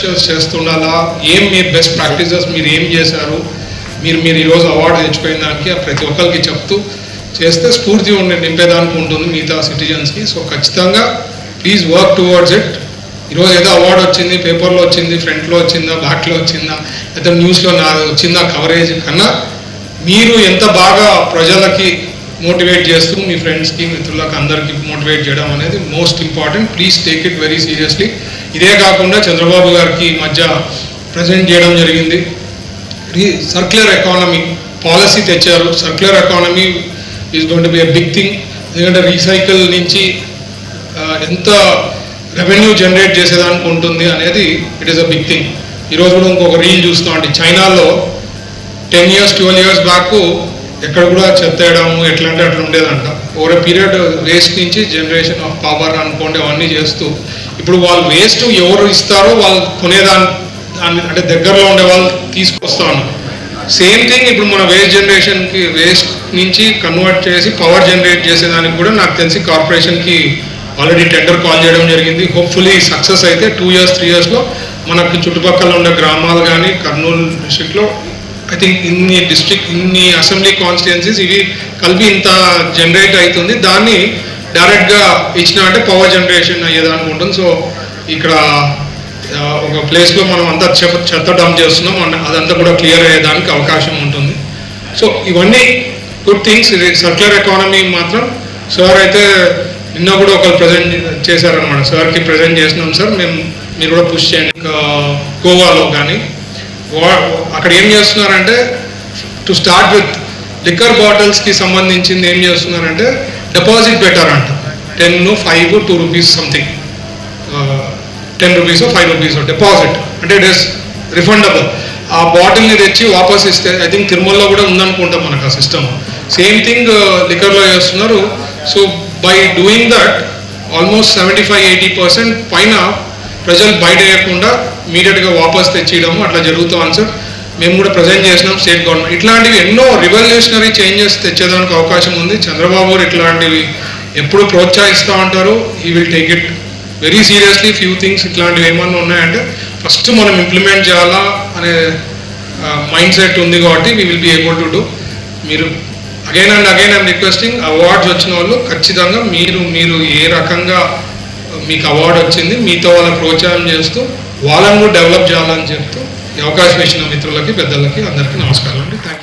Sessions చేస్తుండాలా? ఏం మీరు best practices మీరు ఏం చేశారు? మీరు మీరు ఈరోజు అవార్డు తెచ్చుకునే దానికి ప్రతి ఒక్కరికి చెప్తూ చేస్తే స్ఫూర్తి ఉండే నింపేదానికి ఉంటుంది మిగతా సిటిజన్స్కి సో ఖచ్చితంగా ప్లీజ్ వర్క్ టువర్డ్స్ ఇట్ ఈరోజు ఏదో అవార్డు వచ్చింది పేపర్లో వచ్చింది ఫ్రంట్లో వచ్చిందా బ్యాక్లో వచ్చిందా లేదా న్యూస్లో నా వచ్చిందా కవరేజ్ కన్నా మీరు ఎంత బాగా ప్రజలకి మోటివేట్ చేస్తూ మీ ఫ్రెండ్స్కి మిత్రులకు అందరికీ మోటివేట్ చేయడం అనేది most important. Please take it very seriously. ఇదే కాకుండా చంద్రబాబు గారికి మధ్య ప్రజెంట్ చేయడం జరిగింది. సర్క్యులర్ ఎకానమీ పాలసీ తెచ్చారు. Circular economy is going to be a big thing ఎందుకంటే రీసైకిల్ నుంచి ఎంత రెవెన్యూ జనరేట్ చేసేదానికి ఉంటుంది అనేది it is a big thing ఈరోజు కూడా ఇంకొక రీల్ చూస్తామండి చైనాలో ten years twelve years back ఎక్కడ కూడా చెత్త వేయడము ఎట్లా అంటే అట్లా ఉండేదంట. ఓవర్ పీరియడ్ వేస్ట్ నుంచి జనరేషన్ ఆఫ్ పవర్ అనుకోండి అవన్నీ చేస్తూ. ఇప్పుడు వాళ్ళు వేస్ట్ ఎవరు ఇస్తారో వాళ్ళు కొనేదాన్ని దాన్ని అంటే దగ్గరలో ఉండే వాళ్ళు తీసుకొస్తాను సేమ్ థింగ్ ఇప్పుడు మన వేస్ట్ జనరేషన్కి వేస్ట్ నుంచి కన్వర్ట్ చేసి పవర్ జనరేట్ చేసేదానికి కూడా నాకు తెలిసి కార్పొరేషన్కి ఆల్రెడీ టెండర్ కాల్ చేయడం జరిగింది. హోప్ఫుల్లీ సక్సెస్ అయితే టూ ఇయర్స్ త్రీ ఇయర్స్లో మనకు చుట్టుపక్కల ఉండే గ్రామాలు కానీ కర్నూలు డిస్ట్రిక్ట్లో ఐ థింక్ ఇన్ని డిస్ట్రిక్ట్ ఇన్ని అసెంబ్లీ కాన్స్టిట్యున్సీస్ ఇవి కలిపి ఇంత జనరేట్ అవుతుంది. దాన్ని డైరెక్ట్గా ఇచ్చిన అంటే పవర్ జనరేషన్ అయ్యేదానికి ఉంటుంది సో ఇక్కడ ఒక ప్లేస్లో మనం అంతా చెత్త చెత్త డంప్ చేస్తున్నాం. అన్న- అదంతా కూడా క్లియర్ అయ్యేదానికి అవకాశం ఉంటుంది. సో ఇవన్నీ గుడ్ థింగ్స్ ఇది సర్క్యులర్ ఎకానమీ మాత్రం సార్ అయితే నిన్న కూడా ఒకరు ప్రజెంట్ చేశారనమాట సార్కి ప్రజెంట్ చేసినాం సార్ మేము మీరు కూడా పుష్ చేయండి. గోవాలో కానీ అక్కడ ఏం చేస్తున్నారంటే టు స్టార్ట్ విత్ లిక్కర్ బాటిల్స్కి సంబంధించింది ఏం చేస్తున్నారంటే డిపాజిట్ పెట్టారంట. Ten five two rupees something ten rupees five rupees deposit అంటే ఇట్ ఇస్ రిఫండబుల్ ఆ బాటిల్ని తెచ్చి వాపస్ ఇస్తే ఐ థింక్ తిరుమలలో కూడా ఉందనుకుంటాం మనకు ఆ సిస్టమ్ సేమ్ థింగ్ లిక్కర్లో చేస్తున్నారు. So by doing that almost seventy five eighty percent పైన ప్రజలు బయట వేయకుండా ఇమీడియట్గా వాపస్ తెచ్చియడము అట్లా జరుగుతాం సార్ మేము కూడా ప్రజెంట్ చేసినాం స్టేట్ గవర్నమెంట్. ఇట్లాంటివి ఎన్నో రివల్యూషనరీ చేంజెస్ తెచ్చేదానికి అవకాశం ఉంది. చంద్రబాబు గారు ఇట్లాంటివి ఎప్పుడు ప్రోత్సహిస్తూ ఉంటారు. ఈ will take it very seriously few things ఇట్లాంటివి ఏమన్నా ఉన్నాయంటే ఫస్ట్ మనం ఇంప్లిమెంట్ చేయాలా అనే మైండ్ సెట్ ఉంది కాబట్టి we will be able to do మీరు again and again I'm requesting awards వచ్చిన వాళ్ళు ఖచ్చితంగా మీరు మీరు ఏ రకంగా మీకు అవార్డు వచ్చింది. మీతో వాళ్ళని ప్రోత్సాహం చేస్తూ వాళ్ళని కూడా డెవలప్ చేయాలని చెప్తూ ఈ అవకాశం ఇచ్చిన మిత్రులకి పెద్దలకి అందరికీ నమస్కారం అండి. థ్యాంక్